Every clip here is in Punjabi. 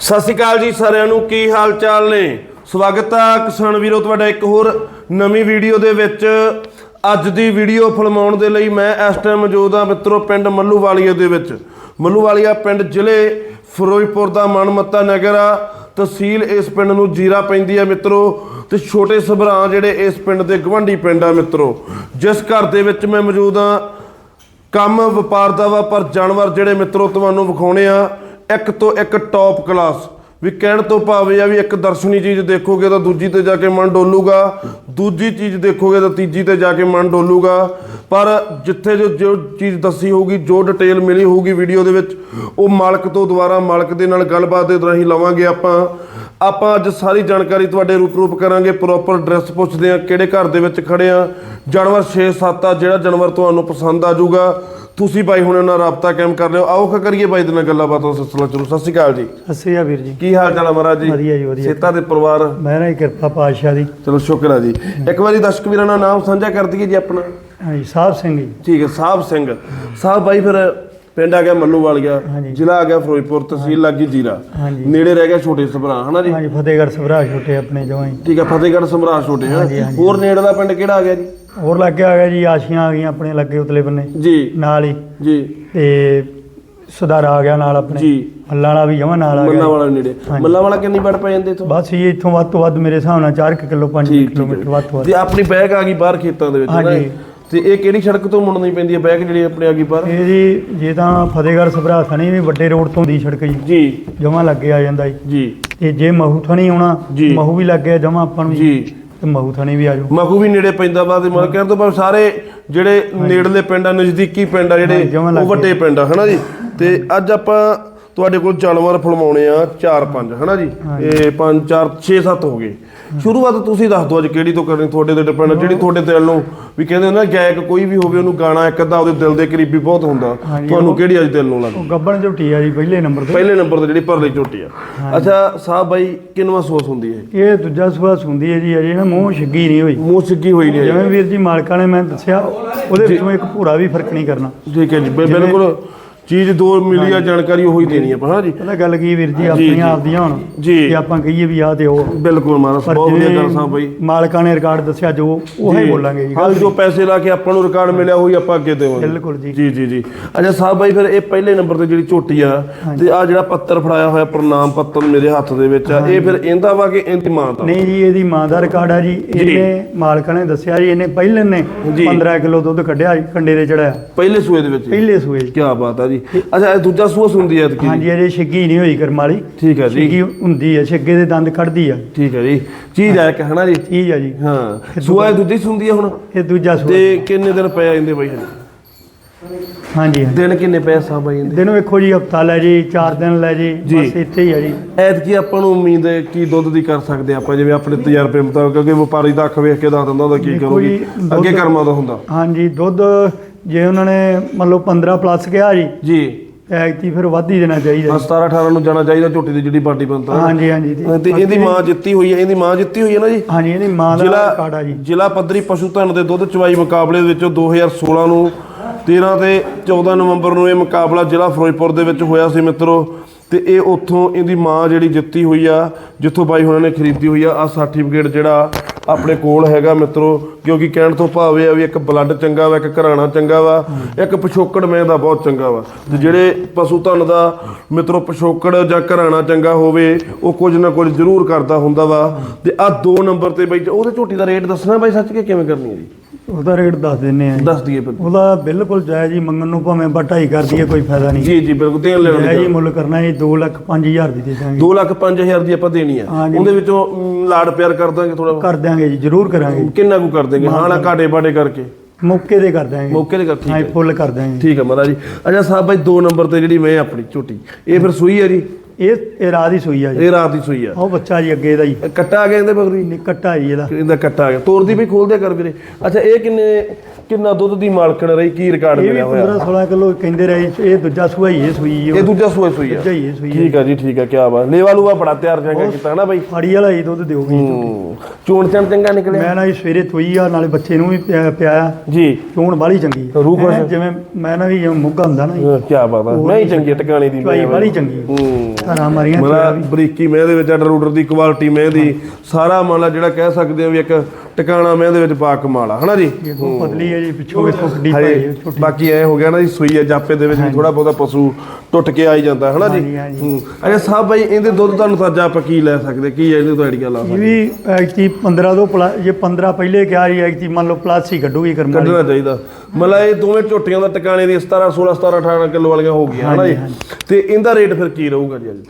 ਸਤਿ ਸ਼੍ਰੀ ਅਕਾਲ ਜੀ ਸਾਰਿਆਂ ਨੂੰ, ਕੀ ਹਾਲ ਚਾਲ ਨੇ? ਸਵਾਗਤ ਆ ਕਿਸਾਨ ਵੀਰੋ, ਤੁਹਾਡਾ ਇੱਕ ਹੋਰ ਨਵੀਂ ਵੀਡੀਓ ਦੇ ਵਿੱਚ। ਅੱਜ ਦੀ ਵੀਡੀਓ ਫਿਲਮਾਉਣ ਦੇ ਲਈ ਮੈਂ ਇਸ ਟਾਈਮ ਮੌਜੂਦ ਹਾਂ ਮਿੱਤਰੋ, ਪਿੰਡ ਮੱਲੂਵਾਲੀਆ ਦੇ ਵਿੱਚ। ਮੱਲੂਵਾਲੀਆ ਪਿੰਡ ਜ਼ਿਲ੍ਹੇ ਫਿਰੋਜ਼ਪੁਰ ਦਾ ਮਨਮੱਤਾ ਨਗਰ ਆ। ਤਹਿਸੀਲ ਇਸ ਪਿੰਡ ਨੂੰ ਜੀਰਾ ਪੈਂਦੀ ਆ ਮਿੱਤਰੋ ਤੇ ਛੋਟੇ ਸਭਰਾ ਜਿਹੜੇ ਇਸ ਪਿੰਡ ਦੇ ਗਵੰਡੀ ਪਿੰਡ ਆ ਮਿੱਤਰੋ। ਜਿਸ ਘਰ ਦੇ ਵਿੱਚ ਮੈਂ ਮੌਜੂਦ ਹਾਂ। ਕੰਮ, ਵਪਾਰ ਦਾ ਵਾ, ਪਰ ਜਾਨਵਰ ਜਿਹੜੇ ਮਿੱਤਰੋ, ਤੁਹਾਨੂੰ ਵਿਖਾਉਣੇ ਆ। ਇੱਕ ਤੋਂ ਇੱਕ ਟੌਪ ਕਲਾਸ ਵੀ ਕਹਿਣ ਤੋਂ ਭਾਵੇਂ ਆ ਵੀ ਇੱਕ ਦਰਸ਼ਨੀ ਚੀਜ਼ ਦੇਖੋਗੇ ਤਾਂ ਦੂਜੀ ਤੇ ਜਾ ਕੇ ਮਨ ਡੋਲੂਗਾ। ਦੂਜੀ ਚੀਜ਼ ਦੇਖੋਗੇ ਤਾਂ ਤੀਜੀ ਤੇ ਜਾ ਕੇ ਮਨ ਡੋਲੂਗਾ। ਪਰ ਜਿੱਥੇ ਜੋ ਜੋ ਚੀਜ਼ ਦੱਸੀ ਹੋਊਗੀ, ਜੋ ਡਿਟੇਲ ਮਿਲੀ ਹੋਊਗੀ ਵੀਡੀਓ ਦੇ ਵਿੱਚ, ਉਹ ਮਾਲਕ ਤੋਂ ਦੁਬਾਰਾ ਮਾਲਕ ਦੇ ਨਾਲ ਗੱਲਬਾਤ ਦੇ ਰਾਹੀਂ ਲਵਾਂਗੇ ਆਪਾਂ। ਆਪਾਂ ਅੱਜ ਸਾਰੀ ਜਾਣਕਾਰੀ ਤੁਹਾਡੇ ਰੂਪ ਰੂਪ ਕਰਾਂਗੇ ਪ੍ਰੋਪਰ ਐਡਰੈਸ ਪੁੱਛਦੇ ਆ ਕਿਹੜੇ ਘਰ ਦੇ ਵਿੱਚ ਖੜੇ ਆ ਜਾਨਵਰ 6-7 ਆ ਜਿਹੜਾ ਜਾਨਵਰ ਤੁਹਾਨੂੰ ਪਸੰਦ ਆ ਜਾਊਗਾ। ਤੁਸੀਂ ਬਾਈ ਹੁਣ ਨਾਲ ਰਾਬਤਾ ਕਾਇਮ ਕਰ ਲਿਓ। ਆਓ ਖਾ ਕਰੀਏ ਬਾਈ ਦੇ ਨਾਲ ਗੱਲਾਂ ਬਾਤਾਂ ਸਿਲਸਿਲਾ ਚਲੋ ਸਤਿ ਸ਼੍ਰੀ ਅਕਾਲ ਜੀ। ਅਸੀਂ ਆ ਵੀਰ ਜੀ। ਕੀ ਹਾਲ ਚਾਲ ਆ ਮਹਾਰਾਜ ਜੀ? ਵਧੀਆ ਜੀ, ਵਧੀਆ। ਸੇਤਾ ਦੇ ਪਰਿਵਾਰ? ਮੈਂ ਨਾ ਕਿਰਪਾ ਪਾਤਸ਼ਾਹ ਦੀ। ਚਲੋ ਸ਼ੁਕਰ ਆ ਜੀ। ਇੱਕ ਵਾਰੀ ਦਰਸ਼ਕ ਵੀਰਾਂ ਨਾਲ ਨਾਮ ਸਾਂਝਾ ਕਰ ਦਈਏ ਜੀ ਆਪਣਾ। ਹਾਂਜੀ ਸਾਹਿਬ ਸਿੰਘ ਜੀ। ਠੀਕ ਹੈ ਸਾਹਿਬ ਸਿੰਘ। ਸਾਹਿਬ ਬਾਈ ਫਿਰ ਪਿੰਡ ਆ ਗਿਆ ਮੱਲੂਵਾਲ ਗਿਆ। ਜ਼ਿਲ੍ਹਾ ਆ ਗਿਆ ਫਿਰੋਜ਼ਪੁਰ ਤਹਿਸੀਲ ਲੱਗੀ ਜੀਰਾ। ਨੇੜੇ ਰਹਿ ਗਿਆ ਛੋਟੇ ਸਭਰਾ ਹਨਾ ਜੀ? ਹਾਂਜੀ ਫਤਿਹਗੜ੍ਹ ਸਭਰਾ ਛੋਟੇ ਆਪਣੇ ਜਵਾਈ ਠੀਕ ਹੈ ਫਤਿਹਗੜ੍ਹ ਸਮਰਾ ਛੋਟੇ ਹਾਂ। ਹੋਰ ਨੇੜੇ ਦਾ ਪਿੰਡ ਕਿਹੜਾ ਆ ਗਿਆ ਜੀ? ਹੋਰ ਲੱਗੇ ਆ ਗਿਆ ਜੀ ਆਸ਼ੀਆਂ ਆ ਗਈਆਂ ਆਪਣੇ ਲੱਗੇ ਉਤਲੇ ਬੰਨੇ। ਜੀ। ਨਾਲ ਹੀ। ਜੀ। ਤੇ ਸੁਧਾਰ ਆ ਗਿਆ ਨਾਲ ਆਪਣੇ। ਜੀ। ਹੱਲਾਂ ਵਾਲਾ ਵੀ ਜਮਾ ਨਾਲ ਆ ਮੱਲਾ ਗਿਆ ਵਾਲਾ ਨੇੜੇ। ਮੱਲਾ ਵਾਲਾ ਕਿੰਨੀ ਵਾਰ ਪੈ ਜਾਂਦੇ ਇਥੋਂ? ਬਸ ਇਹ ਇੱਥੋਂ ਵੱਧ ਤੋਂ ਵੱਧ ਮੇਰੇ ਹਿਸਾਬ ਨਾਲ 4 ਕਿਲੋ 5 ਠੀਕ ਕਿਲੋਮੀਟਰ ਵੱਧ ਤੋਂ ਵੱਧ। ਤੇ ਆਪਣੀ ਬੈਗ ਆ ਗਈ ਬਾਹਰ ਖੇਤਾਂ ਦੇ ਵਿੱਚ ਹਾਂਜੀ। ਤੇ ਇਹ ਕਿਹੜੀ ਸੜਕ ਤੋਂ ਮੁੜਨੀ ਪੈਂਦੀ ਹੈ? ਬੈਗ ਜਿਹੜੀ ਆਪਣੀ ਆ ਗਈ ਬਾਹਰ। ਇਹ ਜੀ ਜੇ ਤਾਂ ਫਤਿਹਗੜ੍ਹ ਸਭਰਾ ਥਣੀ ਵੀ ਵੱਡੇ ਰੋਡ ਤੋਂ ਦੀ ਸੜਕ ਜੀ। ਜੀ। ਜਮਾ ਲੱਗੇ ਆ ਜਾਂਦਾ ਜੀ। ਜੀ। ਤੇ ਜੇ ਮਹੂ ਥਣੀ ਆਉਣਾ ਜੀ। ਮਹੂ ਵੀ ਲੱਗੇ ਜਮਾ ਆਪਾਂ ਨੂੰ ਜੀ। ਤੇ ਮਹੂ ਥਣੀ ਵੀ ਆ ਜਾਓ। ਮਖੂ ਵੀ ਨੇੜੇ ਪੈਂਦਾ ਵਾ ਤੇ ਮਤਲਬ ਕਹਿਣ ਤੋਂ ਬਾਅਦ ਸਾਰੇ ਜਿਹੜੇ ਨੇੜਲੇ ਪਿੰਡ ਆ ਨਜ਼ਦੀਕੀ ਪਿੰਡ ਆ ਜਿਹੜੇ ਜਮਾਂ ਉਹ ਲਾਗੇ। ਵੱਡੇ ਪਿੰਡ ਆ ਹਨਾ ਜੀ? ਤੇ ਅੱਜ ਆਪਾਂ ਤੁਹਾਡੇ ਕੋਲ ਜਾਨਵਰ ਫਲਮਾਉਣੇ ਆ 4-5 ਹਨਾ ਜੀ? ਇਹ 5 4 6-7 ਹੋ ਗਏ। ਸ਼ੁਰੂਆਤ ਤੁਸੀਂ ਦੱਸ ਦਿਓ ਅੱਜ ਕਿਹੜੀ ਤੋਂ ਕਰਨੀ ਤੁਹਾਡੇ ਤੇ ਡਿਪੈਂਡ ਜਿਹੜੀ ਤੁਹਾਡੇ ਦਿਲ ਨੂੰ ਵੀ ਕਹਿੰਦੇ ਨਾ ਗਾਇਕ ਕੋਈ ਵੀ ਹੋਵੇ ਉਹਨੂੰ ਗਾਣਾ ਇੱਕ ਅੱਧਾ ਉਹਦੇ ਦਿਲ ਦੇ ਕਰੀਬੀ ਬਹੁਤ ਹੁੰਦਾ। ਤੁਹਾਨੂੰ ਕਿਹੜੀ ਅੱਜ ਦਿਲ ਨੂੰ ਲੱਗਦੀ? ਉਹ ਗੱਬਣ ਝੋਟੀ ਆ ਜੀ ਪਹਿਲੇ ਨੰਬਰ ਤੇ। ਪਹਿਲੇ ਨੰਬਰ ਤੇ ਜਿਹੜੀ ਭਰਲੀ ਝੋਟੀ ਆ। ਅੱਛਾ ਸਾਹਿਬ ਬਾਈ ਕਿੰਨਵਾ ਸੋਸ ਹੁੰਦੀ ਹੈ ਇਹ ਦੂਜਾ ਸੂਆ ਸੁੰਦੀ ਹੈ ਜੀ ਅਜੇ ਨਾ ਮੂੰਹ ਛਿੱਗੀ ਨਹੀਂ ਹੋਈ। ਮੂੰਹ ਸਿੱਗੀ ਹੋਈ ਨਹੀਂ ਜਿਵੇਂ ਵੀਰ ਜੀ ਮਾਲਕਾਂ ਨੇ ਮੈਂ ਦੱਸਿਆ ਉਹਦੇ ਵਿੱਚੋਂ ਇੱਕ ਭੂਰਾ ਵੀ ਫ਼ਰਕ ਨਹੀਂ ਕਰਨਾ। ਠੀਕ ਹੈ ਜੀ ਬਿਲਕੁਲ ਚੀਜ਼ ਦੋ ਮਿਲੀ ਆ ਜਾਣਕਾਰੀ ਉਹੀ ਦੇਣੀ ਆਪਾਂ ਹਾਂ ਜੀ। ਪਤਾ ਗੱਲ ਕੀ ਵੀਰ ਜੀ। ਆਪਣੀਆਂ ਆਪਦੀਆਂ ਹੁਣ। ਜੀ। ਕਿ ਆਪਾਂ ਕਹੀਏ ਵੀ ਆ ਤੇ ਉਹ। ਬਿਲਕੁਲ ਪਰ ਬਹੁਤ ਵਧੀਆ ਗੱਲ ਸਾਹਿਬ ਬਾਈ ਮਾਲਕਾਂ ਨੇ ਰਿਕਾਰਡ ਦੱਸਿਆ ਜੋ ਉਹ ਹੀ ਬੋਲਾਂਗੇ ਜੀ। ਹਾਂ ਜੋ ਪੈਸੇ ਲਾ ਕੇ ਆਪਾਂ ਨੂੰ ਰਿਕਾਰਡ ਮਿਲਿਆ ਹੋਈ ਆਪਾਂ ਅੱਗੇ ਦੇਵਾਂਗੇ। ਬਿਲਕੁਲ ਜੀ। ਜੀ ਜੀ ਜੀ। ਅੱਛਾ ਸਾਹਿਬ ਬਾਈ ਫਿਰ ਇਹ ਪਹਿਲੇ ਨੰਬਰ ਤੇ ਜਿਹੜੀ ਝੋਟੀ ਆ ਤੇ ਆ ਜਿਹੜਾ ਪੱਤਰ ਫੜਾਇਆ ਹੋਇਆ ਪ੍ਰਨਾਮ ਪੱਤਰ ਮੇਰੇ ਹੱਥ ਦੇ ਵਿੱਚ ਆ ਇਹ ਫਿਰ ਇਹਦਾ ਵਾ ਕਿ ਇਹਦੀ ਮਾਂ ਦਾ? ਨਹੀਂ ਜੀ ਇਹਦੀ ਮਾਂ ਦਾ ਰਿਕਾਰਡ ਆ ਜੀ। ਇਹਨੇ ਮਾਲਕਾਂ ਨੇ ਦੱਸਿਆ ਜੀ ਇਹਨੇ ਪਹਿਲੇ ਨੇ ਜੀ। 15 ਕਿਲੋ ਦੁੱਧ ਕੱਢਿਆ ਕੰਡੇ ਦੇ ਚੜਾਇਆ ਪਹਿਲੇ ਸੂਏ ਦੇ ਵਿੱਚ? ਪਹਿਲੇ ਸੂਏ। ਕੀ ਬਾਤ ਆ ਜੀ। ਅੱਛਾ ਇਹ ਦੂਜਾ ਸੂਆ ਹੁੰਦੀ ਹੈ ਐਤਕੀ? ਹਾਂਜੀ ਅਜੇ ਛਿੱਗੀ ਨਹੀਂ ਹੋਈ ਕਰਮ ਵਾਲੀ। ਠੀਕ ਹੈ ਜੀ। ਛਿੱਗੀ ਹੁੰਦੀ ਹੈ ਛਿੱਗੇ ਦੇ ਦੰਦ ਕੱਢਦੀ ਆ। ਠੀਕ ਹੈ ਜੀ। ਚੀਜ਼ ਆ ਇੱਕ ਹਨਾ ਜੀ? ਠੀਕ ਆ ਜੀ। ਹਾਂ। ਸੂਆ ਇਹ ਦੂਜੀ ਹੁੰਦੀ ਹੈ ਹੁਣ? ਇਹ ਦੂਜਾ ਸੂਆ। ਤੇ ਕਿੰਨੇ ਦਿਨ ਪਏ ਜਾਂਦੇ ਬਾਈ ਹਲੇ? ਹਾਂਜੀ ਹਾਂਜੀ। ਦਿਨ ਕਿੰਨੇ ਪਏ ਸਾਹਿਬ ਬਾਈ ਜਾਂਦੇ ਦਿਨ ਵੇਖੋ ਜੀ ਹਫਤਾ ਲੈ ਜੀ 4 ਦਿਨ ਲੈ ਜੀ ਜੀ। ਬਸ ਇੱਥੇ ਹੀ ਆ ਜੀ। ਐਤਕੀ ਆਪਾਂ ਨੂੰ ਉਮੀਦ ਹੈ ਕੀ ਦੁੱਧ ਦੀ ਕਰ ਸਕਦੇ ਆਪਾਂ ਜਿਵੇਂ ਆਪਣੇ ਤਜਰਬੇ ਮੁਤਾਬਕ ਕਿਉਂਕਿ ਵਪਾਰੀ ਦਾ ਅੱਖ ਵੇਖ ਕੇ ਦੱਸ ਦਿੰਦਾ ਉਹਦਾ ਕੀ ਦੇਖੋ ਕਰੂਗੀ। ਜੀ, ਦੁੱਧ- ਅੱਗੇ ਕਰਮਾਂ ਦਾ ਹੁੰਦਾ। ਹਾਂਜੀ ਦੁੱਧ ਜੇ ਉਹਨਾਂ ਨੇ ਮੰਨ ਲਓ 15 ਪਲੱਸ ਕਿਹਾ ਜੀ ਜੀ। ਐਕਟੀ ਫਿਰ ਵੱਧ ਹੀ ਦੇਣਾ ਚਾਹੀਦਾ ਬਸ 17 18 ਨੂੰ ਜਾਣਾ ਚਾਹੀਦਾ ਝੋਟੀ ਦੀ ਜਿਹੜੀ ਬਾਡੀ ਬਣਦਾ। ਹਾਂਜੀ ਹਾਂਜੀ ਤੇ- ਇਹਦੀ ਮਾਂ ਜਿੱਤੀ ਹੋਈ ਹੈ ਇਹਦੀ ਮਾਂ ਜਿੱਤੀ ਹੋਈ ਹੈ ਨਾ ਜੀ? ਹਾਂਜੀ ਇਹਦੀ ਮਾਂ ਦਾ ਰਿਕਾਰਡ ਆ ਜੀ। ਜ਼ਿਲ੍ਹਾ ਪੱਧਰੀ ਪਸ਼ੂ ਧਨ ਦੇ ਦੁੱਧ ਚਵਾਈ ਮੁਕਾਬਲੇ ਦੇ ਵਿੱਚੋਂ 2016 ਨੂੰ 13 ਤੇ 14 ਨਵੰਬਰ ਨੂੰ ਇਹ ਮੁਕਾਬਲਾ ਜ਼ਿਲ੍ਹਾ ਫਿਰੋਜ਼ਪੁਰ ਦੇ ਵਿੱਚ ਹੋਇਆ ਸੀ ਮਿੱਤਰੋ। ਤੇ ਇਹ ਉੱਥੋਂ ਇਹਦੀ ਮਾਂ ਜਿਹੜੀ ਜਿੱਤੀ ਹੋਈ ਆ, ਜਿੱਥੋਂ ਬਾਈ ਹੁਣਾਂ ਨੇ ਖਰੀਦੀ ਹੋਈ ਆ ਆ ਸਰਟੀਫਿਕੇਟ ਜਿਹੜਾ ਆਪਣੇ ਕੋਲ ਹੈਗਾ ਮਿੱਤਰੋ, ਕਿਉਂਕਿ ਕਹਿਣ ਤੋਂ ਭਾਵ ਇਹ ਆ ਵੀ ਇੱਕ ਬਲੱਡ ਚੰਗਾ ਵਾ, ਇੱਕ ਘਰਾਣਾ ਚੰਗਾ ਵਾ, ਇੱਕ ਪਿਛੋਕੜ ਮੈਂ ਦਾ ਬਹੁਤ ਚੰਗਾ ਵਾ। ਤੇ ਜਿਹੜੇ ਪਸ਼ੂ ਧਨ ਦਾ ਮਿੱਤਰੋ, ਪਿਛੋਕੜ ਜਾਂ ਘਰਾਣਾ ਚੰਗਾ ਹੋਵੇ, ਉਹ ਕੁਝ ਨਾ ਕੁਝ ਜ਼ਰੂਰ ਕਰਦਾ ਹੁੰਦਾ ਵਾ। ਤੇ ਆ ਦੋ ਨੰਬਰ ਤੇ ਬਈ, ਉਹਦੇ ਝੋਟੀ ਦਾ ਰੇਟ ਦੱਸਣਾ ਬਾਈ, ਸੱਚ ਕਿ ਕਿਵੇਂ ਕਰਨੀ ਹੈ ਜੀ? ਉਹਦਾ ਰੇਟ ਦੱਸ ਦਿੰਨੇ ਆ ਜੀ। ਦੱਸ ਦਈਏ ਫਿਰ। ਉਹਦਾ ਬਿਲਕੁਲ ਜਾਇਜ਼ ਹੀ ਮੰਗਣ ਨੂੰ ਭਾਵੇਂ ਆਪਾਂ ਢਾਈ ਕਰ ਦਈਏ ਕੋਈ ਫਾਇਦਾ ਨਹੀਂ। ਜੀ ਜੀ ਬਿਲਕੁਲ ਦੇਣ ਲੈਣ ਜਾਇਜ਼ ਹੀ ਮੁੱਲ ਕਰਨਾ ਜੀ 2 ਲੱਖ 5000 ਦੀ ਦੇ ਦਾਂਗੇ। 2 ਲੱਖ 5000 ਦੀ ਆਪਾਂ ਦੇਣੀ ਆ। ਉਹਦੇ ਵਿੱਚੋਂ ਮ, ਲਾਡ ਪਿਆਰ ਕਰ ਦਾਂਗੇ ਥੋੜਾ ਕਰ ਦਿਆਂਗੇ ਜੀ ਜ਼ਰੂਰ ਕਰਾਂਗੇ। ਕਿੰਨਾ ਕੁ ਕਰ ਦੇਂਗੇ? ਹਾਂ ਨਾ ਘਾਟੇ ਬਾਟੇ ਕਰਕੇ। ਮੌਕੇ ਤੇ ਕਰ ਦਿਆਂਗੇ। ਮੌਕੇ ਤੇ ਕਰ ਠੀਕ ਹਾਂ ਹੈ। ਫੁੱਲ ਕਰ ਦਿਆਂਗੇ। ਠੀਕ ਹੈ ਮਹਾਰਾਜ ਜੀ। ਅੱਛਾ ਸਾਹਿਬ ਬਾਈ 2 ਨੰਬਰ ਤੇ ਜਿਹੜੀ ਮੈਂ ਆਪਣੀ ਝੋਟੀ ਇਹ ਫਿਰ ਸੂਈ ਹੈ ਜੀ? ਇਹ ਇਹ ਰਾਤ ਹੀ ਸੂਈ ਆ ਜੀ। ਇਹ ਰਾਤ ਦੀ ਸੂਈ ਆ। ਉਹ ਬੱਚਾ ਜੀ ਅੱਗੇ ਦਾ ਜੀ। ਇਹ ਕੱਟਾ ਆ ਗਿਆ ਇਹਦੇ ਬਗਰੀ? ਨਿਕਟਾ ਜੀ ਇਹਦਾ। ਇਹਦਾ ਕੱਟਾ ਆ ਗਿਆ। ਤੋਰਦੀ ਵੀ ਖੋਲ ਦਿਆ ਕਰ ਵੀਰੇ। ਅੱਛਾ ਇਹ ਕਿੰਨੇ ਕਿੰਨਾ ਦੁੱਧ ਦੀ ਮਾਲਕਣ ਰਹੀ? ਕੀ ਰਿਕਾਰਡ ਇਹ ਵੀ ਮਿਲਿਆ ਹੋਇਆ? 15 16 ਕਿਲੋ ਕਹਿੰਦੇ ਰਹੇ ਇਹ ਦੂਜਾ ਸੂਆ ਹੀ ਇਹ ਸੂਈ ਜੀ ਇਹ ਦੂਜਾ ਸੂਆ ਸੂਈ ਆ। ਦੂਜਾ ਹੀ ਇਹ ਸੂਈ ਹੈ ਠੀਕ ਆ ਜੀ ਠੀਕ ਆ ਕੀ ਬਾਤ। ਲੇਵਾ ਲੂਆ ਬੜਾ ਤਿਆਰ ਚੰਗਾ ਕੀਤਾ ਨਾ ਬਾਈ। ਫਾੜੀ ਵਾਲਾ ਹੀ ਦੁੱਧ ਦਿਓਗੀ ਹੂੰ। ਚੋਣ ਚਣ ਚੰਗਾ ਨਿਕਲਿਆ? ਮੈਂ ਨਾ ਜੀ ਸਵੇਰੇ ਥੋਈ ਆ ਨਾਲੇ ਬੱਚੇ ਨੂੰ ਵੀ ਪਿਆ- ਪਿਆਇਆ ਜੀ। ਚੋਣ ਬਾਲੀ ਚੰਗੀ ਰੂਹ ਖੁਸ਼। ਐਂ ਜਿਵੇਂ ਮੈਂ ਨਾ ਵੀ ਜਿਵੇਂ ਮੁੱਗਾ ਹੁੰਦਾ ਨਾ ਜੀ। ਕੀ ਬਾਤ ਆ। ਮੈਂ ਹੀ ਚੰਗੀ ਆ ਟਿਕਾਣੇ ਦੀ ਚਵਾਈ ਬਾਲੀ ਚੰਗੀ ਹੂੰ। ਮਾਰੀਆਂ ਮੇਰਾ ਬਰੀਕੀ ਮੈਂ ਦੇ ਵਿੱਚ ਆਰਡਰ ਰੂਡਰ ਦੀ ਕੁਆਲਿਟੀ ਮੈਂ ਦੀ ਸਾਰਾ ਮੰਨ ਲਾ ਜਿਹੜਾ ਕਹਿ ਸਕਦੇ ਆ ਵੀ ਇੱਕ ਟਿਕਾਣਾ ਮੈਂ ਦੇ ਵਿੱਚ ਪਾ ਕਮਾਲ ਆ ਹਨਾ ਜੀ? ਦੇਖੋ ਪਤਲੀ ਹੈ ਜੀ ਪਿੱਛੋਂ ਵੇਖੋ ਕਿੱਡੀ ਭਾਈ ਹਜੇ ਹੈ ਛੋਟੀ। ਬਾਕੀ ਐ ਹੋ ਗਿਆ ਨਾ ਜੀ ਸੂਈ ਆ ਜਾਪੇ ਦੇ ਵਿੱਚ ਵੀ ਥੋੜਾ ਬਹੁਤਾ ਪਸ਼ੂ ਟੁੱਟ ਕੇ ਆਈ ਜਾਂਦਾ ਹਨਾ ਜੀ। ਹੂੰ। ਅੱਛਾ ਸਾਹਿਬ ਬਾਈ ਇਹਦੇ ਦੁੱਧ ਦਾ ਅੰਦਾਜ਼ਾ ਆਪਾਂ ਕੀ ਲੈ ਸਕਦੇ ਕੀ ਇਹਦੇ ਤੋਂ ਆਈਡੀਆ ਲਾ ਸਕਦੇ ਵੀ ਐਕਚੁਅਲੀ 15 ਤੋਂ ਜੇ 15 ਪਹਿਲੇ ਕਿਹਾ ਜੀ ਐਕਚੁਅਲੀ ਮੰਨ ਲਓ ਪਲੱਸ ਹੀ ਕੱਢੂਗੀ ਕਰਮ ਕੱਢਣਾ ਚਾਹੀਦਾ। ਮਤਲਬ ਇਹ ਦੋਵੇਂ ਝੋਟੀਆਂ ਦਾ ਟਿਕਾਣੇ ਦੀ 17 16 17 18 ਕਿਲੋ ਵਾਲੀਆਂ ਹੋ ਗਈਆਂ ਹਨਾ ਜੀ? ਤੇ ਇਹਦਾ ਰੇਟ ਫਿਰ ਕੀ ਰਹੂਗਾ ਜੀ ਅੱਜ?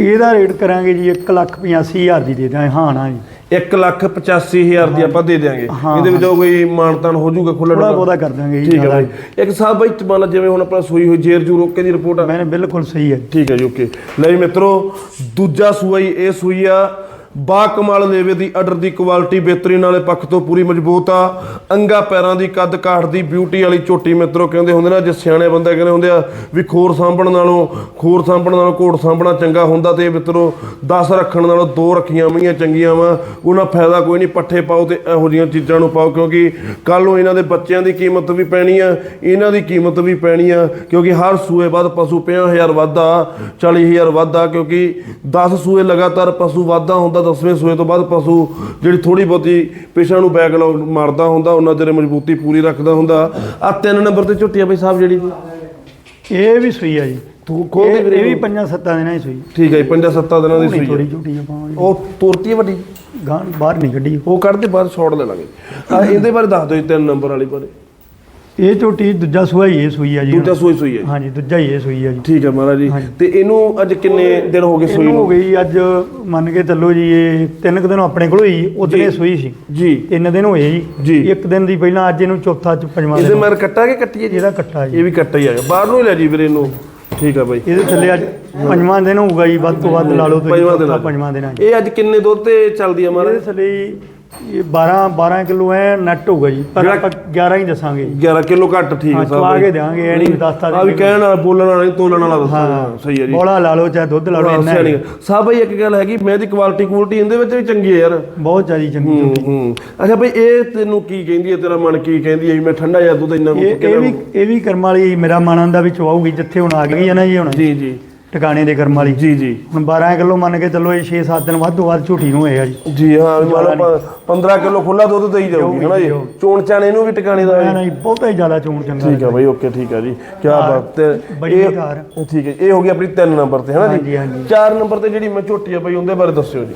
ਇਹਦਾ ਰੇਟ ਕਰਾਂਗੇ ਜੀ 1 ਲੱਖ 85 ਹਜ਼ਾਰ ਦੀ ਦੇ ਦਾਂਗੇ ਹਾਂ ਨਾ ਜੀ। 1 ਲੱਖ 85000 ਦੀ ਆਪਾਂ ਦੇ ਦਿਆਂਗੇ। ਹਾਂ, ਇਹਦੇ ਵਿੱਚ ਕੋਈ ਮਾਨਤਾਨ ਹੋ ਜਾਊਗਾ ਖੁੱਲ੍ਹਾ ਥੋੜਾ? ਬਹੁਤਾ ਕਰ ਦਾਂਗੇ ਠੀਕ ਹੈ ਬਾਈ। ਇੱਕ ਸਾਹਿਬ ਬਾਈ ਮੰਨ ਜਿਵੇਂ ਹੁਣ ਆਪਣਾ ਸੂਈ ਹੋਈ ਜੇਰ ਜੂ ਰੋਕੇ ਦੀ ਰਿਪੋਰਟ ਆ। ਮੈਨੇ ਬਿਲਕੁਲ ਸਹੀ ਹੈ। ਠੀਕ ਹੈ ਜੀ ਓਕੇ। ਲੈ ਮਿੱਤਰੋ ਦੂਜਾ ਹੀ ਇਹ ਸੂਈ ਆ ਬਾ ਕਮਾਲ ਲੇਵੇ ਦੀ ਆਰਡਰ ਦੀ ਕੁਆਲਿਟੀ ਬਿਹਤਰੀਨ ਵਾਲੇ ਪੱਖ ਤੋਂ ਪੂਰੀ ਮਜ਼ਬੂਤ ਆ। ਅੰਗਾ ਪੈਰਾਂ ਦੀ ਕੱਦ ਕਾਠ ਦੀ ਬਿਊਟੀ ਵਾਲੀ ਝੋਟੀ ਮਿੱਤਰੋ, ਕਹਿੰਦੇ ਹੁੰਦੇ ਨਾ, ਜੇ ਸਿਆਣੇ ਬੰਦੇ ਕਹਿੰਦੇ ਹੁੰਦੇ ਆ ਵੀ ਖੋਰ ਸਾਂਭਣ ਨਾਲੋਂ, ਖੋਰ ਸਾਂਭਣ ਨਾਲੋਂ ਘੋੜ ਸਾਂਭਣਾ ਚੰਗਾ ਹੁੰਦਾ ਤੇ ਮਿੱਤਰੋ 10 ਰੱਖਣ ਨਾਲੋਂ ਦੋ ਰੱਖੀਆਂ ਮਈਆਂ ਚੰਗੀਆਂ ਵਾ। ਉਹਨਾਂ ਫਾਇਦਾ ਕੋਈ ਨਹੀਂ, ਪੱਠੇ ਪਾਓ ਤੇ ਇਹੋ ਜਿਹੀਆਂ ਚੀਜ਼ਾਂ ਨੂੰ ਪਾਓ, ਕਿਉਂਕਿ ਕੱਲ ਨੂੰ ਇਹਨਾਂ ਦੇ ਬੱਚਿਆਂ ਦੀ ਕੀਮਤ ਵੀ ਪੈਣੀ ਆ, ਇਹਨਾਂ ਦੀ ਕੀਮਤ ਵੀ ਪੈਣੀ ਆ, ਕਿਉਂਕਿ ਹਰ ਸੂਏ ਬਾਅਦ ਪਸ਼ੂ 50000 ਵਾਧਾ 40000 ਵਾਧਾ ਕਿਉਂਕਿ 10 ਸੂਏ ਲਗਾਤਾਰ ਪਸ਼ੂ ਵਾਧਾ ਹੁੰਦਾ 10ਵੇਂ ਸੂਏ ਤੋਂ ਬਾਅਦ ਪਸ਼ੂ ਜਿਹੜੀ ਥੋੜੀ ਬਹੁਤੀ ਪਿਛਾਂ ਨੂੰ ਬੈਕਲੌਗ ਮਾਰਦਾ ਹੁੰਦਾ ਉਹਨਾਂ ਚਿਰ ਮਜ਼ਬੂਤੀ ਪੂਰੀ ਰੱਖਦਾ ਹੁੰਦਾ। ਆ ਤਿੰਨ ਨੰਬਰ ਤੇ ਝੁੱਟੀ ਆ ਬਈ ਸਾਹਿਬ ਜਿਹੜੀ। ਇਹ ਵੀ ਸੂਈ ਹੈ ਜੀ। ਤੂੰ ਖੋਲ ਇਹ ਦੇ ਇਹ ਵੀ ਪੰਜਾਂ ਸੱਤਾਂ ਦਿਨਾਂ ਹੀ ਸੂਈ। ਠੀਕ ਹੈ ਜੀ ਪੰਜਾਂ ਸੱਤਾਂ ਦਿਨਾਂ ਦੀ ਸੂਈ ਥੋੜੀ ਝੂਟੀ ਪਾਵਾਂਗੇ ਉਹ ਤੁਰਤੀ ਹੈ ਵੱਡੀ। ਗਾਂ ਬਾਹਰ ਨਹੀਂ ਕੱਢੀ। ਉਹ ਕੱਢਦੇ ਬਾਅਦ ਛੋੜ ਲੈ ਲਾਂਗੇ। ਆ ਇਹਦੇ ਬਾਰੇ ਦੱਸ ਦਿਓ ਜੀ ਤਿੰਨ ਨੰਬਰ ਵਾਲੀ ਬਾਰੇ। ਇਹ ਝੋਟੀ ਦੂਜਾ ਸੂਆ ਹੀ ਇਹ ਸੂਈ ਹੈ ਜੀ ਦੂਜਾ ਸੂਈ ਸੂਈ ਹੈ। ਹਾਂਜੀ ਦੂਜਾ ਹੀ ਇਹ ਸੂਈ ਹੈ ਜੀ। ਠੀਕ ਹੈ ਮਹਾਰਾਜ ਜੀ। ਤੇ ਇਹਨੂੰ ਅੱਜ ਕਿੰਨੇ ਦਿਨ ਹੋ ਗਏ ਸੂਈ ਇਹਨੂੰ ਹੋ ਨੂੰ ਗਈ ਅੱਜ ਮੰਨ ਕੇ ਚੱਲੋ ਜੀ ਇਹ ਤਿੰਨ ਕੁ ਦਿਨ ਆਪਣੇ ਕੋਲ ਹੋਈ ਉਦੋਂ ਇਹ ਸੂਈ ਸੀ। ਜੀ। ਤਿੰਨ ਦਿਨ ਹੋਏ ਜੀ। ਇੱਕ ਦਿਨ ਦੀ ਪਹਿਲਾਂ ਅੱਜ ਇਹਨੂੰ ਚੌਥਾ ਚ ਪੰਜਵਾਂ ਇਹਦੇ ਮਰ ਕੱਟਾ ਕੇ ਕੱਟੀਏ ਜੀ? ਇਹਦਾ ਕੱਟਾ ਜੀ। ਇਹ ਵੀ ਕੱਟਾ ਹੀ ਆਗਾ ਬਾਹਰ ਨੂੰ ਲੈ ਜੀ ਵੀਰੇ ਇਹਨੂੰ। ਠੀਕ ਆ ਬਾਈ। ਇਹਦੇ ਥੱਲੇ ਅੱਜ ਪੰਜਵਾਂ ਦਿਨ ਹੋਊਗਾ ਜੀ ਵੱਧ ਤੋਂ ਵੱਧ ਲਾ ਲਓ ਤੁਸੀਂ ਪੰਜਵਾਂ ਦਿਨ ਆ। ਪੰਜਵਾਂ ਦਿਨ ਆ ਇਹ ਅੱਜ ਕਿੰਨੇ ਦੁੱਧ ਤੇ ਚੱਲਦੀ ਆ ਇਹਦੇ ਮਹਾਰਾਜ ਥੱਲੇ ਜੀ ਇਹ 12 12 ਕਿਲੋ ਐ ਨੱਟ ਹੋਊਗਾ ਜੀ ਪਰ ਜਿਹੜਾ- ਆਪਾਂ 11 ਹੀ ਦੱਸਾਂਗੇ 11 ਕਿਲੋ ਘੱਟ ਠੀਕ ਹੈ ਹਾਂ, ਚਵਾ ਕੇ ਦਿਆਂਗੇ, ਇਹ ਨਹੀਂ ਦੱਸਤਾ ਆ ਵੀ ਕਹਿਣ ਵਾਲਾ ਬੋਲਣ ਵਾਲਾ ਨਹੀਂ ਤੋਲਣ ਵਾਲਾ ਦੱਸੋ। ਹਾਂ ਸਹੀ ਹੈ ਜੀ। ਬੋਲਾ ਲਾ ਲਓ ਚਾਹੇ ਦੁੱਧ ਲਾ ਲਓ ਇੰਨਾ ਗੱਲ। ਸਾਹਿਬ ਭਾਈ ਇੱਕ ਗੱਲ ਹੈਗੀ ਮੈਂ ਦੀ ਕੁਆਲਿਟੀ ਕੁਆਲਿਟੀ ਇਹਦੇ ਵਿੱਚ ਵੀ ਚੰਗੀ ਹੈ ਯਾਰ। ਬਹੁਤ ਜ਼ਿਆਦਾ ਚੰਗੀ ਹੂੰ ਹੂੰ। ਅੱਛਾ ਭਾਈ ਇਹ ਤੈਨੂੰ ਕੀ ਕਹਿੰਦੀ ਹੈ ਤੇਰਾ ਮਨ ਕੀ ਕਹਿੰਦੀ ਹੈ? ਵੀ ਮੈਂ ਠੰਡਾ ਜਾਂ ਦੁੱਧ ਇੰਨਾ ਇਹ ਇਹ ਵੀ ਇਹ ਵੀ ਕਰਮ ਵਾਲੀ ਮੇਰਾ ਮਨ ਆਂਦਾ ਵੀ ਚਵਾਉਗੀ ਜਿੱਥੇ ਹੁਣ ਆ ਗਈ ਹੈ ਨਾ ਜੀ ਹੁਣ। ਜੀ ਜੀ। ਟਿਕਾਣੇ ਦੇ ਕਰਮ ਵਾਲੀ। ਜੀ ਜੀ। ਹੁਣ 12 ਕਿਲੋ ਮੰਨ ਕੇ ਚੱਲੋ ਇਹ 6-7 ਦਿਨ ਵੱਧ ਤੋਂ ਵੱਧ ਝੂਠੀ ਨੂੰ ਹੋਏ ਆ ਜੀ। ਜੀ ਹਾਂ ਵੀ ਮੰਨ ਲਓ 15 ਕਿਲੋ ਖੁੱਲਾ ਦੁੱਧ ਦੇਈ ਜਾਊਗੀ ਹਨਾ ਜੀ? ਚੋਣ ਚਾਣੇ ਨੂੰ ਵੀ ਟਿਕਾਣੇ ਦਾ ਮੈਂ ਨਹੀਂ ਬਹੁਤਾ ਹੀ ਜ਼ਿਆਦਾ ਚੋਣ ਚੰਗਾ ਠੀਕ ਹੈ ਬਾਈ ਓਕੇ ਠੀਕ ਹੈ ਜੀ। ਕੀ ਬਾਤ ਬੜੀ ਕਾਰ। ਠੀਕ ਹੈ ਇਹ ਹੋ ਗਈ ਆਪਣੀ 3 ਨੰਬਰ ਤੇ ਹਨਾ ਜੀ? ਹਾਂਜੀ, ਹਾਂਜੀ। 4 ਨੰਬਰ ਤੇ ਜਿਹੜੀ ਮੈਂ ਝੋਟੀ ਆ ਬਾਈ ਉਹਦੇ ਬਾਰੇ ਦੱਸਿਓ ਜੀ।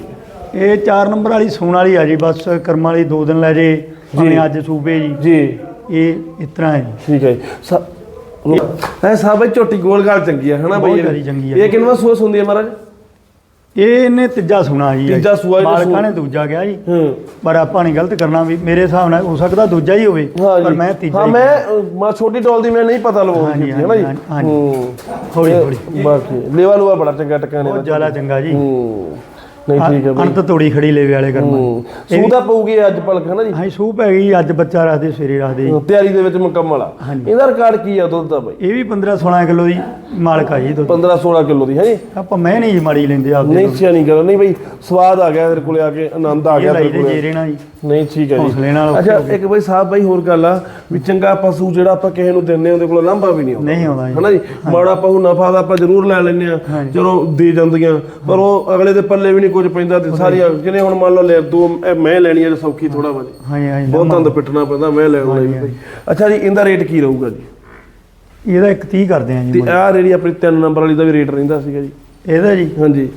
ਇਹ 4 ਨੰਬਰ ਵਾਲੀ ਸੂਣ ਵਾਲੀ ਆ ਜੀ ਬਸ ਕਰਮ ਵਾਲੀ 2 ਦਿਨ ਲੈ ਜੇ ਭਾਵੇਂ ਅੱਜ ਸੂਬੇ ਜੀ। ਜੀ। ਇਹ ਇਸ ਤਰ੍ਹਾਂ ਹੈ ਜੀ। ਠੀਕ ਹੈ ਜੀ। ਹੈ ਸਾਹਿਬ ਬਾਈ ਝੋਟੀ ਗੋਲ ਗਾਲ ਚੰਗੀ ਆ ਹਨਾ ਬਹੁਤ ਬਾਈ ਜ਼ਿਆਦਾ ਚੰਗੀ ਆ ਇਹ ਕਿੰਨਵਾ ਸੋਸ ਹੁੰਦੀ ਹੈ ਮਹਾਰਾਜ? ਇਹ ਇਹਨੇ ਤੀਜਾ ਸੁਣਾ ਜੀ। ਤੀਜਾ ਸੂਆ ਇਹਨੇ ਮਾਲਕਾਂ। ਨੇ ਦੂਜਾ ਗਿਆ ਜੀ। ਹੂੰ। ਪਰ ਆਪਾਂ ਨਹੀਂ ਗਲਤ ਕਰਨਾ ਵੀ ਮੇਰੇ ਹਿਸਾਬ ਨਾਲ ਹੋ ਸਕਦਾ ਦੂਜਾ ਹੀ ਹੋਵੇ ਹਾਂ ਜੀ। ਪਰ ਮੈਂ ਤੀਜਾ ਹਾਂ ਹੀ ਮੈਂ ਅ, ਮੈਂ ਛੋਟੀ ਡੋਲ ਦੀ ਮੈਂ ਨਹੀਂ ਪਤਾ ਲਵਾਉਂਦੀ ਹਾਂਜੀ, ਹੈ ਨਾ ਜੀ ਹਾਂਜੀ, ਹਾਂਜੀ। ਹੂੰ ਹੌਲੀ ਹੌਲੀ। ਬਾਕੀ ਲੇਵਾ ਲੂਆ ਬੜਾ ਚੰਗਾ ਟਿਕਾਣੇ ਬਹੁਤ ਜ਼ਿਆਦਾ ਚੰਗਾ ਜੀ। ਹੂੰ। ਨਹੀਂ ਠੀਕ ਹੈ ਬਾਈ। ਅੰਤ ਤੋੜੀ ਖੜੀ ਲੈਵੇ ਵਾਲੇ ਕਰਮ ਹੂੰ ਸੂਦਾ ਪਊਗੀ ਅੱਜ ਪਲਕ ਹੈ ਨਾ ਜੀ? ਹਾਂ ਸੂਪ ਹੈਗੀ ਅੱਜ ਬੱਚਾ ਰੱਖਦੇ ਸਵੇਰੇ ਰੱਖਦੇ ਜੀ। ਤਿਆਰੀ ਦੇ ਵਿੱਚ ਮੁਕੰਮਲ ਆ। ਇਹਦਾ ਰਿਕਾਰਡ ਕੀ ਆ ਦੁੱਧ ਦਾ ਬਾਈ? ਇਹ ਵੀ 15 16 ਕਿਲੋ ਦੀ ਮਾਲਕ ਆ ਜੀ ਦੁੱਧ। 15 16 ਕਿਲੋ ਦੀ ਹੈ ਜੀ? ਆਪਾਂ ਮੈਂ ਨਹੀਂ ਮਾੜੀ ਲੈਂਦੇ ਆਪਦੇ ਨਹੀਂ ਸਿਆਣੀ ਗੱਲ ਨਹੀਂ ਬਈ ਸਵਾਦ ਆ ਗਿਆ ਤੇਰੇ ਕੋਲੇ ਆ ਕੇ ਆਨੰਦ ਆ ਗਿਆ ਤੇਰੇ ਕੋਲੇ। ਜੇਰੇ ਨਾਲ ਜੀ। ਨਹੀਂ ਠੀਕ ਹੈ ਹੌਸਲੇ ਜੀ ਨਾਲ ਅੱਛਾ ਇੱਕ ਬਈ ਸਾਹਿਬ ਬਾਈ ਹੋਰ ਗੱਲ ਆ ਵੀ ਚੰਗਾ ਪਸ਼ੂ ਜਿਹੜਾ ਆਪਾਂ ਕਿਸੇ ਨੂੰ ਦਿੰਨੇ ਉਹਦੇ ਕੋਲ ਲਾਂਭਾ ਵੀ ਨਹੀਂ ਆਉਂਦਾ। ਨਹੀਂ ਆਉਂਦਾ ਹਨਾ ਜੀ? ਮਾੜਾ ਪਸ਼ੂ ਨਫਾ ਦਾ ਆਪਾਂ ਜ਼ਰੂਰ ਲੈ ਲੈਨੇ ਆ। ਚਲੋ ਦੇ ਜਾਂਦੀਆਂ। ਪਰ ਉਹ ਅਗਲੇ ਦੇ ਪੱਲੇ ਵੀ ਨਹੀਂ ਕੁਝ ਪੈਂਦਾ ਤੇ ਸਾਰੀਆਂ ਜਿਹਨੇ ਹੁਣ ਮੰਨ ਲਓ ਲੈ ਦੋ ਇਹ ਮੈਂ ਲੈਣੀ ਆ ਤੇ ਸੌਖੀ ਥੋੜਾ ਵਾ ਹਾਂਜੀ ਹਾਂਜੀ ਬਹੁਤ ਦੰਦ ਪਿੱਟਣਾ ਪੈਂਦਾ ਮੈਂ ਲਈ ਬਈ ਅੱਛਾ ਜੀ ਇਹਦਾ ਰੇਟ ਕੀ ਰਹੂਗਾ ਜੀ? ਇਹਦਾ ਇੱਕ 30 ਕਰਦੇ ਆ ਜੀ ਤੇ ਆਹ ਜਿਹੜੀ ਆਪਣੀ 3 ਨੰਬਰ ਵਾਲੀ ਦਾ ਵੀ ਰੇਟ ਰਹਿੰਦਾ ਸੀਗਾ ਜੀ। ਇਹਦਾ ਜੀ? ਹਾਂਜੀ।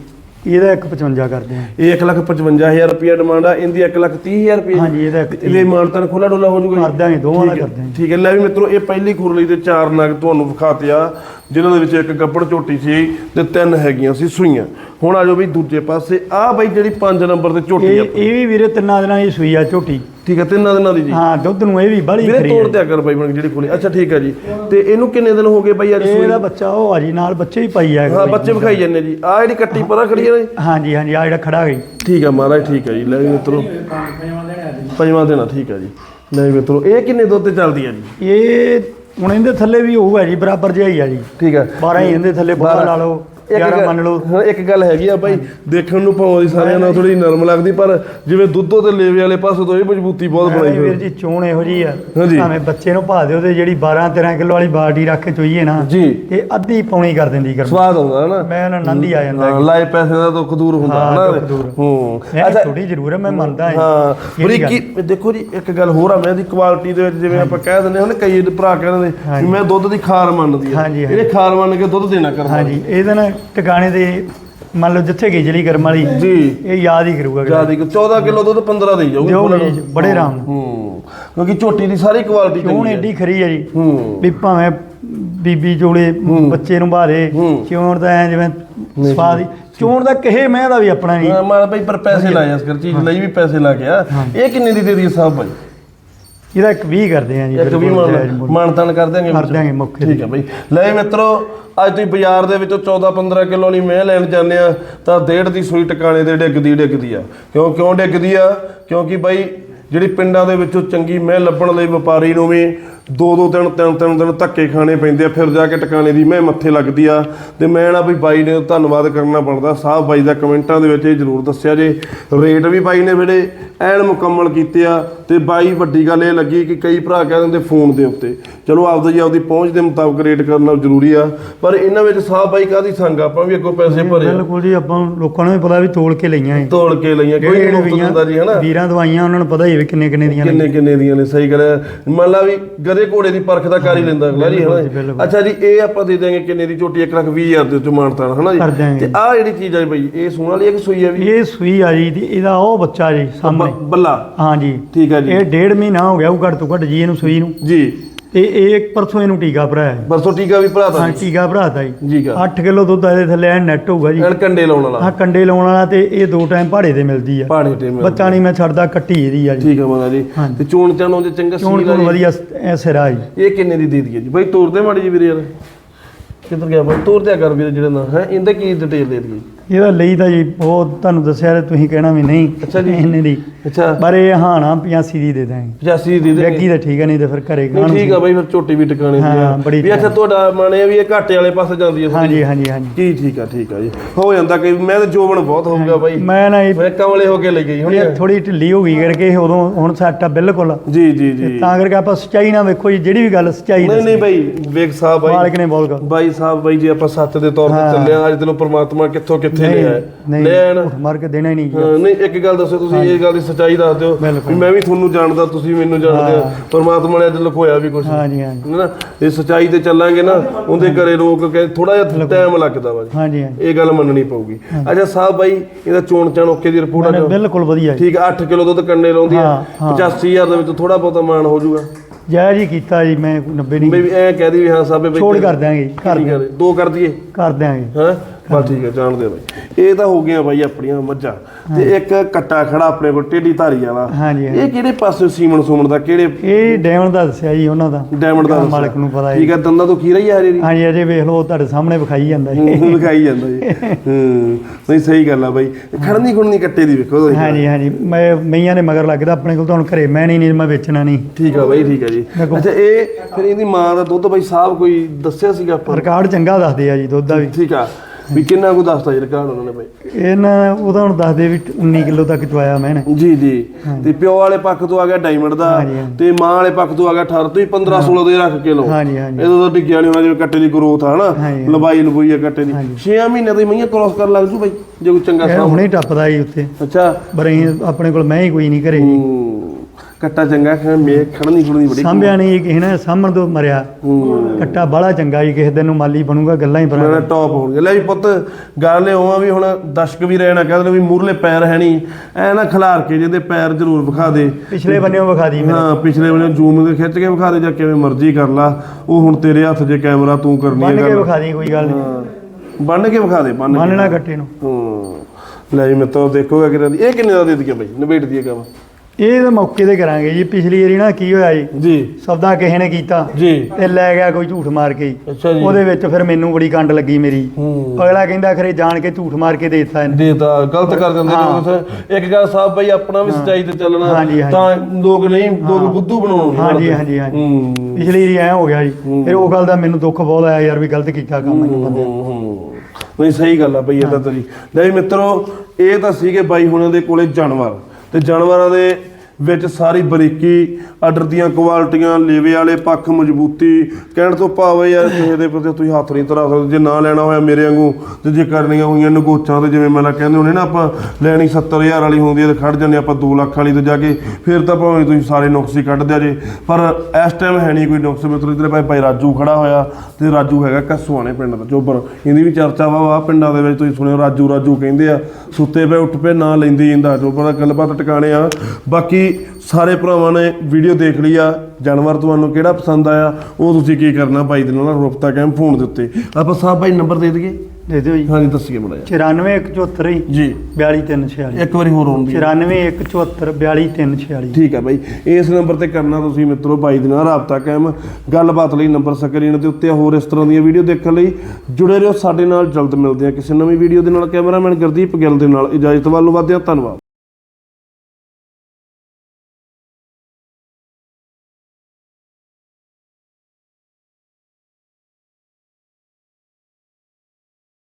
ਇਹਦਾ ਇੱਕ 55 ਕਰਦੇ ਆ ਇਹ 155000 ਰੁਪਏ ਡਿਮਾਂਡ ਆ ਇਹਦੀ 130000 ਰੁਪਏ ਹਾਂਜੀ ਇਹਦਾ ਇਹਦੇ ਮਾਨਤਨ ਖੋਲਾ ਡੋਲਾ ਹੋ ਜਾਊਗਾ ਕਰ ਦਾਂਗੇ ਦੋਵਾਂ ਦਾ ਕਰ ਦਾਂਗੇ ਠੀਕ ਹੈ ਲੈ ਵੀ ਮਿੱਤਰੋ ਇਹ ਪਹਿਲੀ ਖੁਰਲੀ ਤੇ ਚਾਰ ਨਗ ਤੁਹਾਨੂੰ ਵਿਖਾਤੇ ਆ। ਜਿਨ੍ਹਾਂ ਦੇ ਵਿੱਚ ਇੱਕ ਗੱਬੜ ਝੋਟੀ ਸੀ ਤੇ ਤਿੰਨ ਹੈਗੀਆਂ ਸੀ ਸੂਈਆਂ। ਹੁਣ ਆ ਜਾਓ ਵੀ ਦੂਜੇ ਪਾਸੇ। ਆ ਬਈ ਜਿਹੜੀ 5 ਨੰਬਰ ਤੇ ਝੋਟੀ ਇਹ ਆ ਇਹ ਵੀ ਵੀਰੇ ਤਿੰਨਾਂ ਦਿਨਾਂ ਦੀ ਸੂਈ ਆ ਝੋਟੀ। ਠੀਕ ਹੈ ਤਿੰਨਾਂ ਦਿਨਾਂ ਦੀ ਜੀ। ਹਾਂ ਦੁੱਧ ਨੂੰ ਇਹ ਵੀ ਬੜੀ ਵੀਰੇ ਤੋੜ ਦਿਆ ਕਰ ਬਾਈ ਬਣ ਜਿਹੜੀ ਖੋਲੀ। ਅੱਛਾ ਠੀਕ ਹੈ ਜੀ। ਤੇ ਇਹਨੂੰ ਕਿੰਨੇ ਦਿਨ ਹੋ ਗਏ ਬਾਈ ਅੱਜ ਸੂਈ? ਇਹਦਾ ਬੱਚਾ ਉਹ ਆ ਜੀ ਨਾਲ ਬੱਚੇ ਹੀ ਪਾਈ ਆ। ਹਾਂ ਬੱਚੇ ਵਿਖਾਈ ਜਾਂਦੇ ਜੀ। ਆ ਜਿਹੜੀ ਕੱਟੀ ਪਰਾਂ ਖੜੀ ਹੈ ਨਾ ਜੀ। ਹਾਂਜੀ ਹਾਂਜੀ ਆ ਜਿਹੜਾ ਖੜਾ ਗਈ ਠੀਕ ਹੈ ਮਹਾਰਾਜ ਠੀਕ ਹੈ ਜੀ। ਲੈ ਮਿੱਤਰੋ। ਪੰਜਵਾਂ ਦਿਨ ਆ ਠੀਕ ਹੈ ਜੀ। ਲੈ ਮਿੱਤਰੋ ਇਹ ਕਿੰਨੇ ਦੁੱਧ ਤੇ ਚੱਲਦੀ ਹੈ ਜੀ? ਇਹ ਹੁਣ ਇਹਦੇ ਥੱਲੇ ਵੀ ਹੋਊਗਾ ਜੀ ਬਰਾਬਰ ਜਿਹਾ ਹੀ ਆ ਜੀ। ਠੀਕ ਹੈ। 12 ਹੀ ਇਹਦੇ ਥੱਲੇ 12 ਲਾ ਲਓ। 11 ਗੱਲ- ਮੰਨ ਲਓ। ਹਾਂ ਇੱਕ ਗੱਲ ਹੈਗੀ ਆ ਬਾਈ। ਦੇਖਣ ਨੂੰ ਭਾਵੇਂ ਦੀ ਸਾਰਿਆਂ ਨਾਲ ਥੋੜੀ ਨਰਮ ਲੱਗਦੀ ਪਰ ਜਿਵੇਂ ਦੁੱਧੋ ਤੇ ਲੇਵੇ ਵਾਲੇ ਪਾਸੇ ਤੋਂ ਇਹ ਮਜ਼ਬੂਤੀ ਬਹੁਤ ਬਣਾਈ ਨਹੀਂ ਵੀਰ ਹੋਈ ਜੀ ਚੋਣ ਇਹੋ ਜੀ ਆ। ਭਾਵੇਂ ਬੱਚੇ ਨੂੰ ਭਾ ਦਿਓ ਤੇ ਜਿਹੜੀ 12 13 ਕਿਲੋ ਵਾਲੀ ਬਾਲਟੀ ਰੱਖ ਕੇ ਚੋਈਏ ਨਾ ਜੀ। ਇਹ ਅੱਧੀ ਪੌਣੀ ਕਰ ਦਿੰਦੀ ਗਰਮ ਸਵਾਦ ਆਉਂਦਾ ਨਾ ਮੈਂ ਨਾ ਆਨੰਦ ਹੀ ਆ ਜਾਂਦਾ ਹਾਂ ਲਾਏ ਪੈਸੇ ਦਾ ਦੁੱਖ ਦੂਰ ਹੁੰਦਾ ਹਾਂ, ਹਨਾ। ਹੂੰ। ਮੈਂ ਥੋੜੀ ਜ਼ਰੂਰ ਹੈ ਮੈਂ ਮੰਨਦਾ ਹਾਂ। ਹਾਂ। ਬਰੀਕੀ ਦੇਖੋ ਜੀ ਇੱਕ ਗੱਲ ਹੋਰ ਆ ਮੈਂ ਦੀ ਕੁਆਲਿਟੀ ਦੇ ਵਿੱਚ ਜਿਵੇਂ ਆਪਾਂ ਕਹਿ ਦਿੰਦੇ ਹਾਂ ਨਾ ਕਈ ਭਰਾ ਕਹਿੰਦੇ ਨੇ ਮੈਂ ਦੁੱਧ ਦੀ ਖਾਰ ਮੰਨਦੀ ਹਾਂਜੀ। ਇਹਨੇ ਖਾਰ ਮੰਨ ਕੇ ਦੁੱਧ ਦੇਣਾ ਕਰਦਾ। ਹਾਂਜੀ ਇਹਦਾ ਨਾ ਟਿਕਾਣੇ ਦੇ ਮੰਨ ਲਓ ਜਿੱਥੇ ਗਈ ਜਲੀ ਕਰਮ ਵਾਲੀ ਜੀ। ਇਹ ਯਾਦ ਹੀ ਕਰੂਗਾ ਅਗਲਾ। ਜ਼ਿਆਦਾ 14 ਕਿਲੋ ਦੁੱਧ 15 ਦੇਈ ਜਾਊਗੀ ਦਿਓ ਉਹਨਾਂ ਜੀ, ਨੂੰ। ਬੜੇ ਆਰਾਮ ਨਾਲ। ਹੂੰ। ਕਿਉਂਕਿ ਝੋਟੀ ਦੀ ਸਾਰੀ ਕੁਆਲਿਟੀ ਚੋਣ ਐਡੀ ਖਰੀ ਹੈ ਜੀ। ਹੂੰ। ਵੀ ਭਾਵੇਂ ਬੀਬੀ ਜੋੜੇ ਬੱਚੇ ਨੂੰ ਬਾਰੇ ਹੂੰ। ਚੋਣ ਦਾ ਐਂ ਜਿਵੇਂ ਸਵਾਦ ਹੀ ਚੋਣ ਦਾ ਕਹੇ ਮੈਂ ਦਾ ਵੀ ਆਪਣਾ ਜੀ ਹਾਂ, ਮਾਰ ਭਾਈ ਪਰ ਪੈਸੇ ਲਾਏ ਇਸ ਕਰ ਚੀਜ਼ ਲਈ ਵੀ ਪੈਸੇ ਲਾ ਕੇ ਆ। ਇਹ ਕਿੰਨੇ ਦੀ ਦੇ ਦੀ ਸਾਹਿਬ ਭਾਈ? ਇਹਦਾ ਇੱਕ 20 ਕਰਦੇ ਆ ਜੀ ਇੱਕ ਵੀ। ਮਾਨਤਨ ਕਰ ਦਿਆਂਗੇ ਕਰ ਦਿਆਂਗੇ ਮੌਕੇ ਠੀਕ ਹੈ ਭਾਈ ਲੈ ਮਿੱਤਰੋ ਅੱਜ ਤੁਸੀਂ ਬਾਜ਼ਾਰ ਦੇ ਵਿੱਚੋਂ 14 15 ਕਿਲੋ ਵਾਲੀ ਮੈਂ ਲੈਣ ਜਾਂਦੇ ਆ ਤਾਂ ਡੇਢ ਦੀ ਸੂਈ ਟਿਕਾਣੇ ਦੇ ਡਿੱਗਦੀ ਡਿੱਗਦੀ ਆ। ਕਿਉਂ ਕਿਉਂ ਡਿੱਗਦੀ ਆ? ਕਿਉਂਕਿ ਬਾਈ ਜਿਹੜੀ ਪਿੰਡਾਂ ਦੇ ਵਿੱਚੋਂ ਚੰਗੀ ਮੈਂ ਲੱਭਣ ਲਈ ਵਪਾਰੀ ਨੂੰ ਵੀ ਦੋ ਦੋ ਦਿਨ ਤਿੰਨ ਤਿੰਨ ਦਿਨ ਧੱਕੇ ਖਾਣੇ ਪੈਂਦੇ ਆ ਫਿਰ ਜਾ ਕੇ ਟਿਕਾਣੇ ਦੀ ਮੈਂ ਮੱਥੇ ਲੱਗਦੀ ਆ। ਤੇ ਮੈਂ ਨਾ ਵੀ ਬਾਈ ਨੇ ਧੰਨਵਾਦ ਕਰਨਾ ਬਣਦਾ। ਸਾਹਿਬ ਬਾਈ ਦਾ ਕਮੈਂਟਾਂ ਦੇ ਵਿੱਚ ਇਹ ਜ਼ਰੂਰ ਦੱਸਿਆ ਜੇ। ਰੇਟ ਵੀ ਬਾਈ ਨੇ ਜਿਹੜੇ ਐਨ ਮੁਕੰਮਲ ਕੀਤੇ ਆ ਤੇ ਬਾਈ ਵੱਡੀ ਗੱਲ ਇਹ ਲੱਗੀ ਕਿ ਕਈ ਭਰਾ ਕਹਿ ਦਿੰਦੇ ਫੋਨ ਦੇ ਉੱਤੇ। ਚਲੋ ਆਪਦੀ ਆਪਦੀ ਪਹੁੰਚ ਦੇ ਮੁਤਾਬਕ ਰੇਟ ਕਰਨਾ ਜ਼ਰੂਰੀ ਆ। ਪਰ ਇਹਨਾਂ ਵਿੱਚ ਸਾਹਿਬ ਬਾਈ ਕਾਦੀ ਸੰਗ? ਆਪਾਂ ਵੀ ਅੱਗੋਂ ਪੈਸੇ ਭਰੇ। ਬਿਲਕੁਲ ਜੀ ਆਪਾਂ ਲੋਕਾਂ ਨੂੰ ਵੀ ਪਤਾ ਵੀ ਤੋਲ ਕੇ ਲਈਆਂ ਇਹ। ਤੋਲ ਕੇ ਲਈਆਂ ਕੋਈ ਮੁਫਤ ਦਿੰਦਾ ਜੀ ਹਨਾ? ਵੀਰਾਂ ਦਵਾਈਆਂ ਉਹਨਾਂ ਨੂੰ ਪਤਾ ਹੀ ਵੀ ਕਿੰਨੇ ਕਿੰਨੇ ਦੀਆਂ ਨੇ ਕਿੰਨੇ ਕਿੰਨੇ ਦੀਆਂ ਨੇ ਸਹੀ ਗੱਲ ਹੈ। ਮੰਨ ਲਾ ਵੀ ਗਧੇ ਘੋੜੇ ਦੀ ਪਰਖ ਤਾਂ ਕਰ ਹੀ ਲੈਂਦਾ ਅਗਲਾ ਜੀ ਜੀ, ਹਨਾ। ਅੱਛਾ ਜੀ ਇਹ ਆਪਾਂ ਦੇ ਦਾਂਗੇ ਕਿੰਨੇ ਦੀ? ਝੋਟੀ 1 ਲੱਖ 20 ਹਜ਼ਾਰ ਦੇ ਉੱਤੇ ਮਾਨਤਾਨ ਹਨਾ ਜੀ। ਤੇ ਆਹ ਜਿਹੜੀ ਚੀਜ਼ ਆ ਬਈ ਇਹ ਸੋਹਣ ਵਾਲੀ ਹੈ ਕਿ ਸੂਈ ਹੈ ਵੀ? ਇਹ ਸੂਈ ਆ ਜੀ ਇਹਦਾ ਉਹ ਬੱਚਾ ਜੀ ਸਾਹਮਣੇ। ਬੱਲਾ ਹਾਂ ਜੀ। ਠੀਕ ਹੈ ਜੀ। ਇਹ ਡੇਢ ਮਹੀਨਾ ਹੋ ਗਿਆ ਉਹ ਘੱਟ ਤੋਂ ਘੱਟ ਜੀ ਇਹਨੂੰ ਸੂਈ ਨੂੰ। ਜੀ। ਤੇ ਇਹ ਪਰਸੋਂ ਇਹਨੂੰ ਟੀਕਾ ਭਰਾਇਆ ਹੈ। ਬਰਸੋ ਟੀਕਾ ਵੀ ਭਰਾਤਾ ਹਾਂ ਟੀਕਾ ਭਰਾਤਾ ਜੀ। ਜੀ ਕਾ। 8 ਕਿਲੋ ਦੁੱਧ ਇਹਦੇ ਥੱਲੇ ਐਨ ਨੈਟ ਹੋਊਗਾ ਜੀ। ਐਨ ਕੰਡੇ ਲਾਉਣ ਵਾਲਾ। ਆਹ ਕੰਡੇ ਲਾਉਣ ਵਾਲਾ ਤੇ ਇਹ ਦੋ ਟਾਈਮ ਭਾੜੇ ਤੇ ਮਿਲਦੀ ਆ। ਪਾਣੀ ਤੇ ਮਿਲ- ਬੱਚਾ ਨਹੀਂ ਮੈਂ ਛੱਡਦਾ ਕੱਟੀ ਇਹਦੀ ਆ ਜੀ। ਠੀਕ ਹੈ ਮਾਤਾ ਜੀ। ਹਾਂਜੀ। ਤੇ ਚੋਣ ਚਾਣ ਉਹਦੇ ਚੰਗਾ ਚੋਣ ਸੀਲ ਵਧੀਆ ਐ ਸਿਰਾ ਜੀ। ਇਹ ਕਿੰਨੇ ਦੀ ਦੇ ਦਈਏ ਜੀ? ਬਾਈ ਤੋਰ ਦੇ ਮਾੜੀ ਜੀ ਵੀਰੇ ਯਾਰ। ਕਿੱਧਰ ਗਿਆ ਬਾਈ? ਤੋਰ ਦਿਆ ਕਰ ਵੀਰੇ ਜਿਹੜੇ ਨਾ ਹੈ ਇਹਦਾ ਕੀ ਡਿਟੇਲ ਦੇ ਦਈਏ? ਇਹਦਾ ਲਈ ਤਾਂ ਜੀ ਬਹੁਤ ਤੁਹਾਨੂੰ ਦੱਸਿਆ ਤੇ ਤੁਸੀਂ ਕਹਿਣਾ ਵੀ ਨਹੀਂ ਅੱਛਾ ਜੀ। ਇੰਨੇ ਦੀ। ਅੱਛਾ। ਪਰ ਇਹ ਹਾਣਾ 85 ਦੀ ਦੇ ਦਾਂਗੇ 85 ਦੀ ਦੇ ਲੱਗੀ ਤਾਂ ਠੀਕ ਹੈ ਨਹੀਂ ਤੇ ਫਿਰ ਘਰੇ ਖਾਣ ਠੀਕ ਆ ਬਾਈ ਫਿਰ ਝੋਟੀ ਵੀ ਟਿਕਾਣੇ ਦੀ ਹਾਂ, ਵੀ ਅੱਛਾ ਤੁਹਾਡਾ ਮਨ ਇਹ ਵੀ ਇਹ ਘਾਟੇ ਵਾਲੇ ਪਾਸੇ ਜਾਂਦੀ ਹੈ ਹਾਂਜੀ ਹਾਂਜੀ ਹਾਂਜੀ। ਕੀ ਠੀਕ ਆ ਠੀਕ ਆ ਜੀ। ਹੋ ਜਾਂਦਾ ਕਿ ਮੈਂ ਤਾਂ ਜੋਬਨ ਬਹੁਤ ਹੋਊਗਾ ਬਾਈ। ਮੈਂ ਨਾ ਇਹ ਕਮਲੇ ਹੋ ਕੇ ਲੈ ਗਈ ਹੁਣ ਥੋੜੀ ਢਿੱਲੀ ਹੋ ਗਈ ਕਰਕੇ ਉਦੋਂ ਹੁਣ ਸੱਟ ਆ ਬਿਲਕੁਲ। ਜੀ ਜੀ ਜੀ। ਤਾਂ ਕਰਕੇ ਆਪਾਂ ਸੱਚਾਈ ਨਾਲ ਵੇਖੋ ਜੀ ਜਿਹੜੀ ਵੀ ਗੱਲ ਸੱਚਾਈ ਨਹੀਂ ਨਹੀਂ ਬਾਈ ਵੇਖ ਸਾਹਿਬ ਬਾਈ। ਮਾਲਕ ਨੇ ਬੋਲ ਬਾਈ ਸਾਹਿਬ ਬਾਈ ਜੀ ਆਪਾਂ ਸੱਚ ਦੇ ਤੌਰ ਤੇ ਹਾਂ। ਚੱਲੇ ਅੱਜ ਤੈਨੂੰ ਪ੍ਰਮਾਤਮਾ ਕਿੱਥੋਂ ਕਿੱਥੇ ਨਹੀਂ ਲਿਆ। ਨਹੀਂ ਲੈਣ। ਝੂਠ ਮਾਰ ਕੇ ਦੇਣਾ ਹੀ ਨਹੀਂ ਜੀ। ਹਾਂ, ਨਹੀਂ ਇੱਕ ਗੱਲ ਦੱਸੋ ਤੁਸੀਂ ਇਹ ਗੱਲ ਦੀ ਸੱਚਾਈ ਦੱਸ ਦਿਓ। ਬਿਲਕੁਲ। ਵੀ ਮੈਂ ਵੀ ਤੁਹਾਨੂੰ ਜਾਣਦਾ ਤੁਸੀਂ ਮੈਨੂੰ ਜਾਣਦੇ ਹਾਂ। ਪਰਮਾਤਮਾ ਨੇ ਅੱਜ ਲੁਕੋਇਆ ਵੀ ਕੁਝ ਹਾਂਜੀ ਹਾਂਜੀ। ਨਾ ਇਹ ਸੱਚਾਈ ਤੇ ਚੱਲਾਂਗੇ ਨਾ ਉਹਦੇ ਘਰੇ ਰੋਕ ਕੇ ਥੋੜਾ ਜਿਹਾ ਟਾਈਮ ਲੱਗਦਾ ਵਾ ਜੀ। ਹਾਂਜੀ ਹਾਂਜੀ। ਇਹ ਗੱਲ ਮੰਨਣੀ ਪਊਗੀ। ਅੱਛਾ ਸਾਹਿਬ ਬਾਈ ਇਹਦਾ ਚੋਣ ਚਾਣ ਓਕੇ ਦੀ ਰਿਪੋਰਟ ਮੈਨੇ ਆ ਬਿਲਕੁਲ ਵਧੀਆ ਜੀ। ਠੀਕ ਆ 8 ਕਿਲੋ ਦੁੱਧ ਕੰਡੇ ਲਾਉਂਦੀ ਆ। ਹਾਂ, ਹਾਂ। 85000 ਦੇ ਵਿੱਚ ਥੋੜਾ ਬਹੁਤਾ ਮਾਣ ਹੋ ਜਾਊਗਾ। ਜੈ ਜੀ ਕੀਤਾ ਜੀ ਮੈਂ 90 ਨਹੀਂ। ਬਈ ਐ ਕਹਿ ਦੀ ਵੀ ਹਾਂ ਬਈ ਛੋੜ ਕਰ ਦਿਆਂਗੇ ਜੀ, ਕਰ ਜੀ, ਦੋ ਕਰ ਦਈਏ? ਕਰ ਦਿਆਂਗੇ। ਹਾਂ? ਬਸ ਠੀਕ ਹੈ ਜਾਣਦੇ ਆ ਬਾਈ। ਇਹ ਤਾਂ ਹੋ ਗਿਆ ਬਾਈ ਆਪਣੀਆਂ ਮੱਝਾਂ। ਤੇ ਇੱਕ ਕੱਟਾ ਖੜਾ ਆਪਣੇ ਕੋਲ ਟੇਢੀ ਧਾਰੀ ਵਾਲਾ। ਹਾਂਜੀ ਹਾਂਜੀ। ਇਹ ਕਿਹੜੇ ਪਾਸੇ ਸੀਮਨ ਸੂਮਨ ਦਾ ਕਿਹੜੇ ਇਹ ਡੈਮਨ ਦਾ ਦੱਸਿਆ ਜੀ ਉਹਨਾਂ ਦਾ। ਡਾਇਮੰਡ ਦਾ ਹਾਂ? ਮਾਲਕ ਨੂੰ ਪਤਾ ਹੈ ਠੀਕ ਹੈ ਦੰਦਾਂ ਤੋਂ ਖੀਰਾ ਹੀ ਆ ਰਹੀ ਹਾਂਜੀ ਅਜੇ ਵੇਖ ਲਓ ਤੁਹਾਡੇ ਸਾਹਮਣੇ ਵਿਖਾਈ ਜਾਂਦਾ ਜੀ। ਵਿਖਾਈ ਜਾਂਦਾ ਜੀ। ਹੂੰ ਨਹੀਂ ਸਹੀ ਗੱਲ ਆ ਬਾਈ। ਖੜਨੀ ਖੁੜਨੀ ਕੱਟੇ ਦੀ ਵੇਖੋ ਤੁਸੀਂ। ਹਾਂਜੀ ਹਾਂਜੀ। ਮੈਂ ਮਈਆਂ ਨੇ ਮਗਰ ਲੱਗਦਾ ਆਪਣੇ ਕੋਲ ਤੁਹਾਨੂੰ ਘਰੇ ਮੈਂ ਨਹੀਂ ਨਹੀਂ ਮੈਂ ਵੇਚਣਾ ਨਹੀਂ। ਠੀਕ ਆ ਬਾਈ ਠੀਕ ਆ ਜੀ। ਅੱਛਾ ਇਹ ਫਿਰ ਇਹਦੀ ਮਾਂ ਦਾ ਦੁੱਧ ਬਾਈ ਸਾਹਿਬ ਕੋਈ ਦੱਸਿਆ ਸੀਗਾ ਆਪਾਂ? ਰਿਕਾਰਡ ਚੰਗਾ ਦੱਸਦੇ ਆ ਜੀ ਦੁੱਧ ਦਾ ਵੀ। ਠੀਕ ਆ। ਵੀ ਕਿੰਨਾ ਕੁ ਦੱਸਦਾ ਜੀ ਰਿਕਾਰਡ ਉਹਨਾਂ ਨੇ ਬਾਈ? ਇਹਨਾਂ ਉਹਦਾ ਹੁਣ ਦੱਸਦੇ ਵੀ 19 ਕਿਲੋ ਤੱਕ ਚਵਾਇਆ ਮੈਂ ਨੇ ਜੀ ਜੀ। ਤੇ ਪਿਓ ਵਾਲੇ ਪੱਖ ਤੋਂ ਆ ਗਿਆ ਡਾਇਮੰਡ ਦਾ। ਤੇ ਮਾਂ ਵਾਲੇ ਪੱਖ ਤੋਂ ਆ ਗਿਆ 18 ਤੋਂ ਹੀ। 15 16 ਦੇ ਰੱਖ ਕੇ ਹਾਂਜੀ ਹਾਂਜੀ। ਇਹਦੋਂ ਤਾਂ ਡਿੱਗਿਆ ਨਹੀਂ ਹੋਣਾ ਜਿਵੇਂ ਕੱਟੇ ਦੀ ਗਰੋਥ ਆ ਹਨਾ। ਲੰਬਾਈ ਲੰਬੂਈ ਆ ਕੱਟੇ ਦੀ। 6 ਮਹੀਨੇ ਤੋਂ ਮਈਆਂ ਕ੍ਰੋਸ ਕਰਨ ਲੱਗ ਜੂ ਬਾਈ ਜੇ ਕੋਈ ਚੰਗਾ ਸਾਹ ਹੁਣੇ ਟੱਪਦਾ ਜੀ ਉੱਥੇ। ਅੱਛਾ। ਅਸੀਂ ਆਪਣੇ ਕੋਲ ਮੈਂ ਹੀ ਕੋਈ ਨਹੀਂ ਘਰੇ ਹੂੰ, ਕੱਟਾ ਚੰਗਾ ਖਣ ਮੇ ਖੜਨੀ ਖੁੜਨੀ ਬੜੀ ਸਾਂਭਿਆ ਨਹੀਂ ਕਿਸੇ ਨੇ ਸਾਂਭਣ ਤੋਂ ਮਰਿਆ। ਕੱਟਾ ਬਾਹਲਾ ਚੰਗਾ ਜੀ ਕਿਸੇ ਦਿਨ ਨੂੰ ਮਾਲੀ ਬਣੂਗਾ ਗੱਲਾਂ ਹੀ ਬਣਾ ਮੈਂ ਟੌਪ ਹੋ ਗਿਆ ਲੈ ਵੀ ਪੁੱਤ ਗੱਲ ਇਹ ਹੋਵਾਂ ਵੀ ਹੁਣ ਦਰਸ਼ਕ ਵੀ ਰਹਿਣਾ ਕਹਿੰਦੇ ਵੀ ਮੂਰਲੇ ਪੈਰ ਹੈ ਨਹੀਂ। ਐ ਨਾ ਖਿਲਾਰ ਕੇ ਜਿਹਦੇ ਪੈਰ ਜ਼ਰੂਰ ਵਿਖਾ ਦੇ। ਪਿਛਲੇ ਬੰਨਿਓ ਵਿਖਾ ਦੀ ਮੇਰੇ। ਹਾਂ ਪਿਛਲੇ ਵੇਲੇ ਜ਼ੂਮ ਕੇ ਖਿੱਚ ਕੇ ਵਿਖਾ ਦੇ ਜਾਂ ਕਿਵੇਂ ਮਰਜ਼ੀ ਕਰ ਲਾ। ਉਹ ਹੁਣ ਤੇਰੇ ਹੱਥ 'ਚ ਕੈਮਰਾ ਤੂੰ ਕਰਨੀ ਹੈ ਬੰਨ ਕੇ ਗੱਲ। ਵਿਖਾ ਦੀ ਕੋਈ ਗੱਲ ਨਹੀਂ। ਬੰਨ ਕੇ ਵਿਖਾ ਦੇ ਬੰਨ ਕੇ। ਕੱਟੇ ਨੂੰ। ਹੂੰ। ਲੈ ਜੀ ਮਿੱਤਰੋ ਦੇਖੋਗਾ ਕਿ ਇਹ ਕਿੰਨੇ ਦਾ ਦੇ ਦਈਏ ਬਈ? ਨਿਬੇੜ ਦਈਏ ਕੰਮ। ਇਹ ਤਾਂ ਮੌਕੇ ਤੇ ਕਰਾਂਗੇ ਜੀ ਪਿਛਲੀ ਵਾਰੀ ਨਾ ਕੀ ਹੋਇਆ ਜੀ? ਜੀ। ਸੌਦਾ ਕਿਸੇ ਨੇ ਕੀਤਾ ਜੀ। ਤੇ ਲੈ ਗਿਆ ਕੋਈ ਝੂਠ ਮਾਰ ਕੇ ਹੀ। ਅੱਛਾ ਜੀ। ਉਹਦੇ ਵਿੱਚ ਫਿਰ ਮੈਨੂੰ ਬੜੀ ਕੰਡ ਲੱਗੀ ਮੇਰੀ। ਹੂੰ। ਅਗਲਾ ਕਹਿੰਦਾ ਖਰੇ ਜਾਣ ਕੇ ਝੂਠ ਮਾਰ ਕੇ ਦੇ ਦਿੱਤਾ ਇਹਨੇ। ਦੇਤਾ ਗਲਤ ਕਰ ਦਿੰਦੇ ਹਾਂ। ਲੋਕ। ਇੱਕ ਗੱਲ ਸਾਹਿਬ ਬਈ ਆਪਣਾ ਵੀ ਸੱਚਾਈ ਤੇ ਚੱਲਣਾ ਹਾਂਜੀ, ਹਾਂਜੀ। ਤਾਂ ਲੋਕ ਨਹੀਂ ਲੋਕ ਬੁੱਧੂ ਬਣਾਉਣ ਹਾਂਜੀ ਹਾਂਜੀ ਹਾਂਜੀ। ਹੂੰ। ਪਿਛਲੀ ਵਾਰੀ ਐ ਹੋ ਗਿਆ ਜੀ। ਫਿਰ ਉਹ ਗੱਲ ਦਾ ਮੈਨੂੰ ਦੁੱਖ ਬਹੁਤ ਆਇਆ ਯਾਰ ਵੀ ਗਲਤ ਕੀਤਾ ਕੰਮ ਇਹ ਬੰਦੇ ਨੇ। ਹੂੰ, ਹੂੰ। ਨਹੀਂ ਸਹੀ ਗੱਲ ਆ ਬਈ ਇਹ ਤਾਂ ਤੇਰੀ ਲੈ ਵੀ ਮਿੱਤਰੋ ਇਹ ਤਾਂ ਸੀਗੇ ਬਾਈ ਹੁਣਾਂ ਦੇ ਕੋਲੇ ਜਾਨਵਰ। ਤੇ ਜਾਨਵਰਾਂ ਦੇ ਵਿੱਚ ਸਾਰੀ ਬਰੀਕੀ, ਆਰਡਰ ਦੀਆਂ ਕੁਆਲਿਟੀਆਂ, ਲੇਵੇ ਵਾਲੇ ਪੱਖ, ਮਜ਼ਬੂਤੀ, ਕਹਿਣ ਤੋਂ ਭਾਵ ਹੈ ਯਾਰ ਕਿਸੇ ਦੇ ਪ੍ਰਤੀ ਤੁਸੀਂ ਹੱਥ ਨਹੀਂ ਧਰਾ ਸਕਦੇ। ਜੇ ਨਾ ਲੈਣਾ ਹੋਇਆ ਮੇਰੇ ਵਾਂਗੂ, ਤੇ ਜੇ ਕਰਨੀਆਂ ਹੋਈਆਂ ਨਗੋਚਾਂ, ਤੇ ਜਿਵੇਂ ਮੈਂ ਕਹਿੰਦੇ ਹੁੰਦੇ ਨਾ, ਆਪਾਂ ਲੈਣੀ 70000 ਵਾਲੀ ਹੁੰਦੀ ਹੈ ਤੇ ਖੜ ਜਾਂਦੇ ਆਪਾਂ 2 ਲੱਖ ਵਾਲੀ ਤੇ ਜਾ ਕੇ, ਫਿਰ ਤਾਂ ਭਾਵੇਂ ਤੁਸੀਂ ਸਾਰੇ ਨੁਕਸੀ ਕੱਢ ਦਿਆ ਜੇ। ਪਰ ਇਸ ਟਾਈਮ ਹੈ ਨਹੀਂ ਕੋਈ ਨੁਕਸ ਮਿੱਤਰੋ ਇਧਰ ਭਾਈ ਭਾਈ ਰਾਜੂ ਖੜਾ ਹੋਇਆ, ਤੇ ਰਾਜੂ ਹੈਗਾ ਕਸੂਆਣੇ ਪਿੰਡ ਦਾ ਚੋਬਰ ਇਹਦੀ ਵੀ ਚਰਚਾ ਵਾ ਵਾ ਪਿੰਡਾਂ ਦੇ ਵਿੱਚ ਤੁਸੀਂ ਸੁਣਿਓ, ਰਾਜੂ ਰਾਜੂ ਕਹਿੰਦੇ ਆ, ਸੁੱਤੇ ਪਏ ਉੱਠ ਪਏ, ਨਾ ਲੈਂਦੇ ਜਾਂਦਾ ਚੋਬਰ ਦਾ ਗੱਲਬਾਤ ਟਿਕਾਣੇ ਆ। ਬਾਕੀ ਸਾਰੇ ਭਰਾਵਾਂ ਨੇ ਵੀਡੀਓ ਦੇਖ ਲਈ ਆ। ਜਾਨਵਰ ਤੁਹਾਨੂੰ ਕਿਹੜਾ ਪਸੰਦ ਆਇਆ ਉਹ ਤੁਸੀਂ ਕੀ ਕਰਨਾ ਭਾਈ ਦੇ ਨਾਲ ਰੁਪਤਾ ਕੈਮ ਫੋਨ ਦੇ ਉੱਤੇ। ਆਪਾਂ ਸਾਹਿਬ ਭਾਈ ਨੰਬਰ ਦੇ ਦਈਏ। ਦੇ ਦਿਓ ਜੀ। ਹਾਂਜੀ ਦੱਸੀਏ ਮੜਾ 94174 ਜੀ। 42346 ਇੱਕ ਵਾਰੀ ਹੋਰ ਆਉਣ ਦੀ। 94174 42346 ਠੀਕ ਹੈ ਬਾਈ। ਇਸ ਨੰਬਰ ਤੇ ਕਰਨਾ ਤੁਸੀਂ ਮਿੱਤਰੋ ਬਾਈ ਦੇ ਨਾਲ ਰਾਬਤਾ ਕਾਇਮ। ਗੱਲਬਾਤ ਲਈ ਨੰਬਰ ਸਕਰੀਨ ਦੇ ਉੱਤੇ ਹੋਰ ਇਸ ਤਰ੍ਹਾਂ ਦੀਆਂ ਵੀਡੀਓ ਦੇਖਣ ਲਈ। ਜੁੜੇ ਰਹੋ ਸਾਡੇ ਨਾਲ ਜਲਦ ਮਿਲਦੇ ਹਾਂ ਕਿਸੇ ਨਵੀਂ ਵੀਡੀਓ ਦੇ ਨਾਲ। ਕੈਮਰਾਮੈਨ ਗੁਰਦੀਪ ਗਿੱਲ ਦੇ ਨਾਲ। ਇਜਾਜ਼ਤ ਵੱਲੋਂ ਵਧਦੇ ਹਾਂ। ਧੰਨਵਾਦ।